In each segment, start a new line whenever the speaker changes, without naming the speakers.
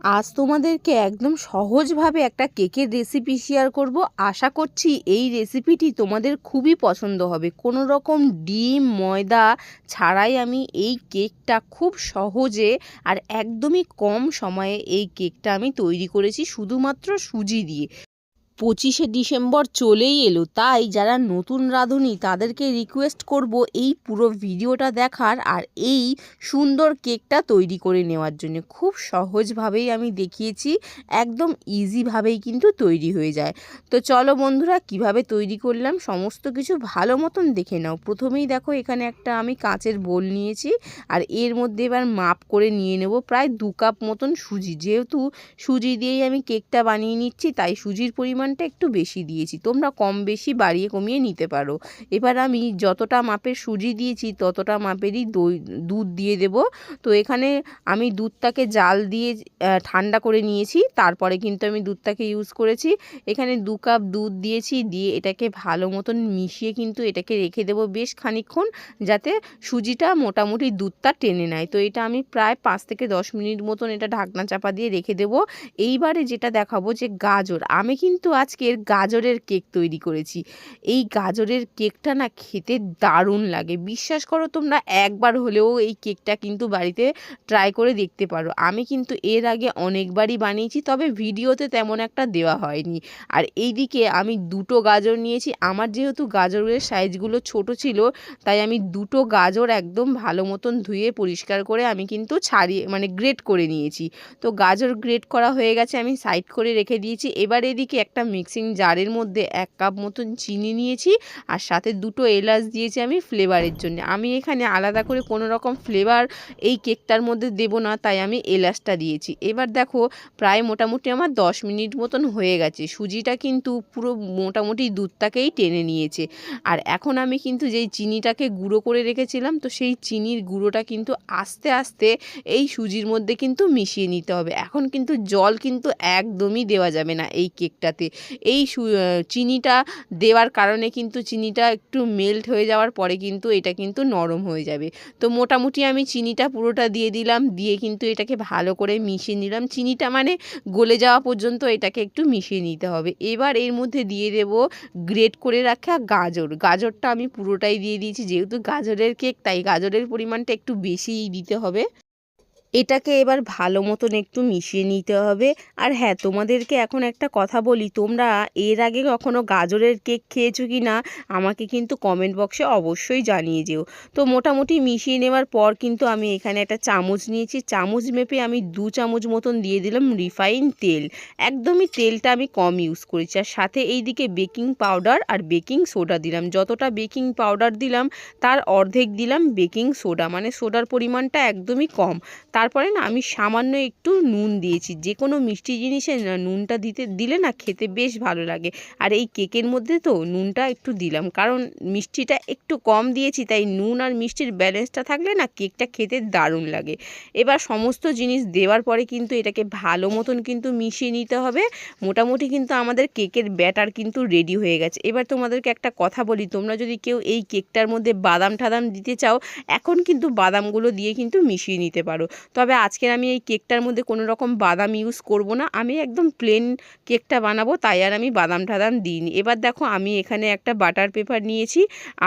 আজ তোমাদেরকে একদম সহজভাবে একটা কেকের রেসিপি শেয়ার করব। আশা করছি এই রেসিপিটি তোমাদের খুবই পছন্দ হবে। কোনো রকম ডিম, ময়দা ছাড়াই আমি এই কেকটা খুব সহজে আর একদমই কম সময়ে এই কেকটা আমি তৈরি করেছি শুধুমাত্র সুজি দিয়ে। পঁচিশে ডিসেম্বর চলেই এলো। তাই যারা নতুন রাঁধুনি, তাদেরকে রিকোয়েস্ট করব এই পুরো ভিডিওটা দেখার আর এই সুন্দর কেকটা তৈরি করে নেওয়ার জন্য। খুব সহজভাবেই আমি দেখিয়েছি, একদম ইজিভাবেই কিন্তু তৈরি হয়ে যায়। তো চলো বন্ধুরা, কীভাবে তৈরি করলাম সমস্ত কিছু ভালো মতন দেখে নাও। প্রথমেই দেখো, এখানে একটা আমি কাঁচের বোল নিয়েছি আর এর মধ্যে এবার মাপ করে নিয়ে নেব প্রায় দু কাপ মতন সুজি। যেহেতু সুজি দিয়েই আমি কেকটা বানিয়ে নিচ্ছি, তাই সুজির পরিমাণ পরিমাণটা একটু বেশি দিয়েছি। তোমরা কম বেশি বাড়িয়ে কমিয়ে নিতে পারো। এবার আমি যতটা মাপের সুজি দিয়েছি, ততটা মাপেরই দই, দুধ দিয়ে দেব। তো এখানে আমি দুধটাকে জাল দিয়ে ঠান্ডা করে নিয়েছি। তারপরে কিন্তু আমি দুধটাকে ইউজ করেছি। এখানে দু কাপ দুধ দিয়েছি। দিয়ে এটাকে ভালো মতন মিশিয়ে কিন্তু এটাকে রেখে দেবো বেশ খানিক্ষণ যাতে সুজিটা মোটামুটি দুধটা টেনে নেয়। তো এটা আমি প্রায় পাঁচ থেকে দশ মিনিট মতন এটা ঢাকনা চাপা দিয়ে রেখে দেবো। এইবারে যেটা দেখাবো যে গাজর। আমি কিন্তু আজকের গাজরের কেক তৈরি করেছি। এই গাজরের কেকটা না খেতে দারুণ লাগে। বিশ্বাস করো, তোমরা একবার হলেও এই কেকটা কিন্তু বাড়িতে ট্রাই করে দেখতে পারো। আমি কিন্তু এর আগে অনেকবারই বানিয়েছি, তবে ভিডিওতে তেমন একটা দেওয়া হয়নি। আর এই দিকে আমি দুটো গাজর নিয়েছি। আমার যেহেতু গাজরের সাইজগুলো ছোট ছিল, তাই আমি দুটো গাজর একদম ভালো মতন ধুয়ে পরিষ্কার করে আমি কিন্তু ছাড়িয়ে মানে গ্রেট করে নিয়েছি। তো গাজর গ্রেট করা হয়ে গেছে, আমি সাইড করে রেখে দিয়েছি। এবার এদিকে একটা মিক্সিং জারের মধ্যে এক কাপ মতন চিনি নিয়েছি আর সাথে দুটো এলাচ দিয়েছি আমি ফ্লেভারের জন্য। আমি এখানে আলাদা করে কোনো রকম ফ্লেভার এই কেকটার মধ্যে দেব না, তাই আমি এলাচটা দিয়েছি। এবার দেখো, প্রায় মোটামুটি আমার দশ মিনিট মতন হয়ে গেছে। সুজিটা কিন্তু পুরো মোটামুটি দুধটাকেই টেনে নিয়েছে। আর এখন আমি কিন্তু যেই চিনিটাকে গুঁড়ো করে রেখেছিলাম, তো সেই চিনির গুঁড়োটা কিন্তু আস্তে আস্তে এই সুজির মধ্যে কিন্তু মিশিয়ে নিতে হবে। এখন কিন্তু জল কিন্তু একদমই দেওয়া যাবে না এই কেকটাতে এই চিনিটা দেওয়ার কারণে কিন্তু চিনিটা একটু মেল্ট হয়ে যাওয়ার পরে কিন্তু এটা কিন্তু নরম হয়ে যাবে। তো মোটামুটি আমি চিনিটা পুরোটা দিয়ে দিলাম, দিয়ে কিন্তু এটাকে ভালো করে মিশিয়ে নিলাম। চিনিটা মানে গলে যাওয়া পর্যন্ত এটাকে একটু মিশিয়ে নিতে হবে। এবার এর মধ্যে দিয়ে দেব গ্রেট করে রাখা গাজর। গাজরটা আমি পুরোটাই দিয়ে দিয়েছি, যেহেতু গাজরের কেক তাই গাজরের পরিমাণটা একটু বেশিই দিতে হবে। এটাকে এবার ভালো মতন একটু মিশিয়ে নিতে হবে। আর হ্যাঁ তোমাদেরকে এখন একটা কথা বলি, তোমরা এর আগে কখনো গাজরের কেক খেয়েছো কি না আমাকে কিন্তু কমেন্ট বক্সে অবশ্যই জানিয়ে যেও। তো মোটামুটি মিশিয়ে নেওয়ার পর কিন্তু আমি এখানে একটা চামচ নিয়েছি। চামচ মেপে আমি দু চামচ মতন দিয়ে দিলাম রিফাইন তেল। একদমই তেলটা আমি কম ইউজ করেছি। আর সাথে এই দিকে বেকিং পাউডার আর বেকিং সোডা দিলাম। যতটা বেকিং পাউডার দিলাম, তার অর্ধেক দিলাম বেকিং সোডা মানে সোডার পরিমাণটা একদমই কম। তারপরে না আমি সামান্য একটু নুন দিয়েছি। যে কোনো মিষ্টি জিনিসে না নুনটা দিতে, দিলে না খেতে বেশ ভালো লাগে। আর এই কেকের মধ্যে তো নুনটা একটু দিলাম। কারণ মিষ্টিটা একটু কম দিয়েছি, তাই নুন আর মিষ্টির ব্যালেন্সটা থাকলে না কেকটা খেতে দারুণ লাগে। এবার সমস্ত জিনিস দেওয়ার পরে কিন্তু এটাকে ভালো মতন কিন্তু মিশিয়ে নিতে হবে। মোটামুটি কিন্তু আমাদের কেকের ব্যাটার কিন্তু রেডি হয়ে গেছে। এবার তোমাদেরকে একটা কথা বলি, তোমরা যদি কেউ এই কেকটার মধ্যে বাদাম ঠাদাম দিতে চাও, এখন কিন্তু বাদামগুলো দিয়ে কিন্তু মিশিয়ে নিতে পারো। তবে আজকের আমি এই কেকটার মধ্যে কোনো রকম বাদাম ইউজ করব না। আমি একদম প্লেন কেকটা বানাবো, তাই আর আমি বাদাম টাদাম দিইনি। এবার দেখো আমি এখানে একটা বাটার পেপার নিয়েছি,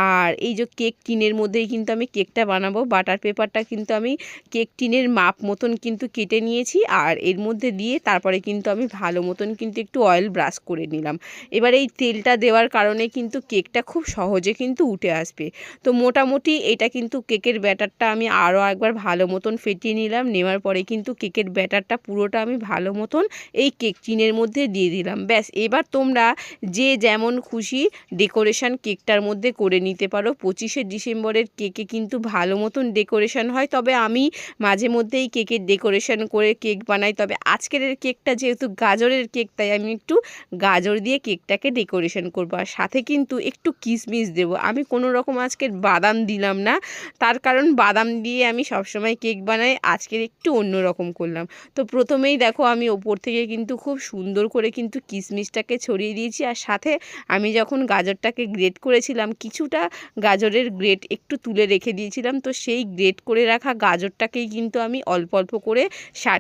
আর এই যে কেক টিনের মধ্যেই কিন্তু আমি কেকটা বানাবো। বাটার পেপারটা কিন্তু আমি কেক টিনের মাপ মতন কিন্তু কেটে নিয়েছি, আর এর মধ্যে দিয়ে তারপরে কিন্তু আমি ভালো মতন কিন্তু একটু অয়েল ব্রাশ করে নিলাম। এবার এই তেলটা দেওয়ার কারণে কিন্তু কেকটা খুব সহজে কিন্তু উঠে আসবে। তো মোটামুটি এটা কিন্তু কেকের ব্যাটারটা আমি আরও একবার ভালো মতন ফেটিয়ে নিলাম। দিলাম, নেওয়ার পরে কিন্তু কেকের ব্যাটারটা পুরোটা আমি ভালো মতন এই কেক চিনের মধ্যে দিয়ে দিলাম। ব্যাস, এবার তোমরা যে যেমন খুশি ডেকোরেশন কেকটার মধ্যে করে নিতে পারো। পঁচিশে ডিসেম্বরের কেকে কিন্তু ভালো মতন ডেকোরেশন হয়। তবে আমি মাঝে মধ্যেই কেকের ডেকোরেশন করে কেক বানাই। তবে আজকের কেকটা যেহেতু গাজরের কেক, তাই আমি একটু গাজর দিয়ে কেকটাকে ডেকোরেশন করব। আর সাথে কিন্তু একটু কিশমিশ দেবো। আমি কোনো রকম আজকের বাদাম দিলাম না। তার কারণ বাদাম দিয়ে আমি সবসময় কেক বানাই। আজ আজকের একটু অন্যরকম করলাম। তো প্রথমেই দেখো আমি ওপর থেকে কিন্তু খুব সুন্দর করে কিন্তু কিশমিশটাকে ছড়িয়ে দিয়েছি আর সাথে আমি যখন গাজরটাকে গ্রেট করেছিলাম, কিছুটা গাজরের গ্রেট একটু তুলে রেখে দিয়েছিলাম। তো সেই গ্রেট করে রাখা গাজরটাকেই কিন্তু আমি অল্প অল্প করে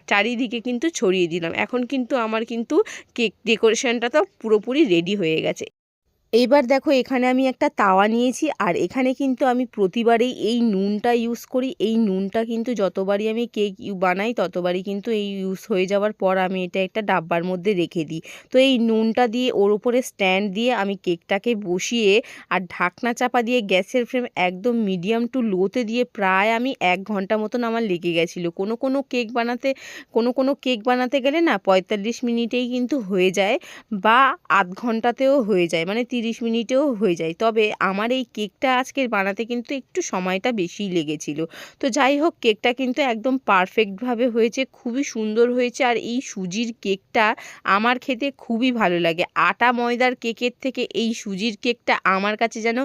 চারিদিকে কিন্তু ছড়িয়ে দিলাম। এখন কিন্তু আমার কিন্তু কেক ডেকোরেশনটা তো পুরোপুরি রেডি হয়ে গেছে। এইবার দেখো এখানে আমি একটা তাওয়া নিয়েছি, আর এখানে কিন্তু আমি প্রতিবারেই এই নুনটা ইউজ করি। এই নুনটা কিন্তু যতবারই আমি কেক বানাই, ততবারই কিন্তু এই ইউজ হয়ে যাওয়ার পর আমি এটা একটা ডাব্বার মধ্যে রেখে দিই। তো এই নুনটা দিয়ে, ওর উপরে স্ট্যান্ড দিয়ে আমি কেকটাকে বসিয়ে আর ঢাকনা চাপা দিয়ে গ্যাসের ফ্লেম একদম মিডিয়াম টু লোতে দিয়ে প্রায় আমি এক ঘণ্টা মতন আমার লেগে গেছিল। কোনো কোনো কেক বানাতে, কোনো কোনো কেক বানাতে গেলে না পঁয়তাল্লিশ মিনিটেই কিন্তু হয়ে যায় বা আধ ঘন্টাতেও হয়ে যায়। মানে তিরিশ মিনিটেও হয়ে যায়। তবে আমার এই কেকটা আজকের বানাতে কিন্তু একটু সময়টা বেশিই লেগেছিল। তো যাই হোক, কেকটা কিন্তু একদম পারফেক্টভাবে হয়েছে, খুবই সুন্দর হয়েছে। আর এই সুজির কেকটা আমার খেতে খুবই ভালো লাগে। আটা ময়দার কেকের থেকে এই সুজির কেকটা আমার কাছে যেন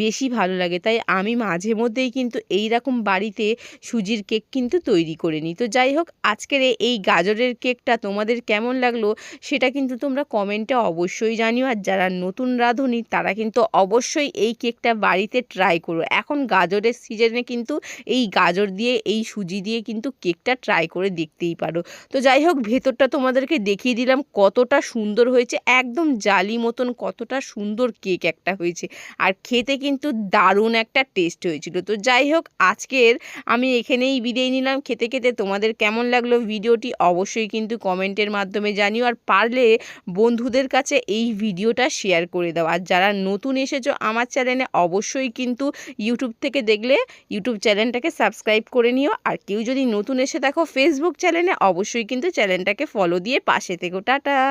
বেশি ভালো লাগে। তাই আমি মাঝে মধ্যেই কিন্তু এই রকম বাড়িতে সুজির কেক কিন্তু তৈরি করে নিই। তো যাই হোক, আজকের এই গাজরের কেকটা তোমাদের কেমন লাগল সেটা কিন্তু তোমরা কমেন্টে অবশ্যই জানিও। আর যারা নতুন রাঁধুনি, তারা কিন্তু অবশ্যই এই কেকটা বাড়িতে ট্রাই করো এখন গাজরের সিজনে কিন্তু এই গাজর দিয়ে, এই সুজি দিয়ে কিন্তু কেকটা ট্রাই করে দেখতেই পারো। তো যাই হোক, ভেতরটা তোমাদেরকে দেখিয়ে দিলাম কতটা সুন্দর হয়েছে, একদম জালি মতন কতটা সুন্দর কেক একটা হয়েছে। আর খেতে কিন্তু দারুণ একটা টেস্ট হয়েছিল। তো যাই হোক, আজকের আমি এখানেই বিদায় নিলাম। খেতে খেতে তোমাদের কেমন লাগল ভিডিওটি অবশ্যই কিন্তু কমেন্টের মাধ্যমে জানিও। আর পারলে বন্ধুদের কাছে এই ভিডিওটা শেয়ার করে দাও। আর যারা নতুন এসেছ আমার চ্যানেলে অবশ্যই কিন্তু ইউটিউব থেকে দেখলে ইউটিউব চ্যানেলটাকে সাবস্ক্রাইব করে নিও। আর কেউ যদি নতুন এসে দেখো ফেসবুক চ্যানেলে, অবশ্যই কিন্তু চ্যানেলটাকে ফলো দিয়ে পাশে থেকে। টাটা!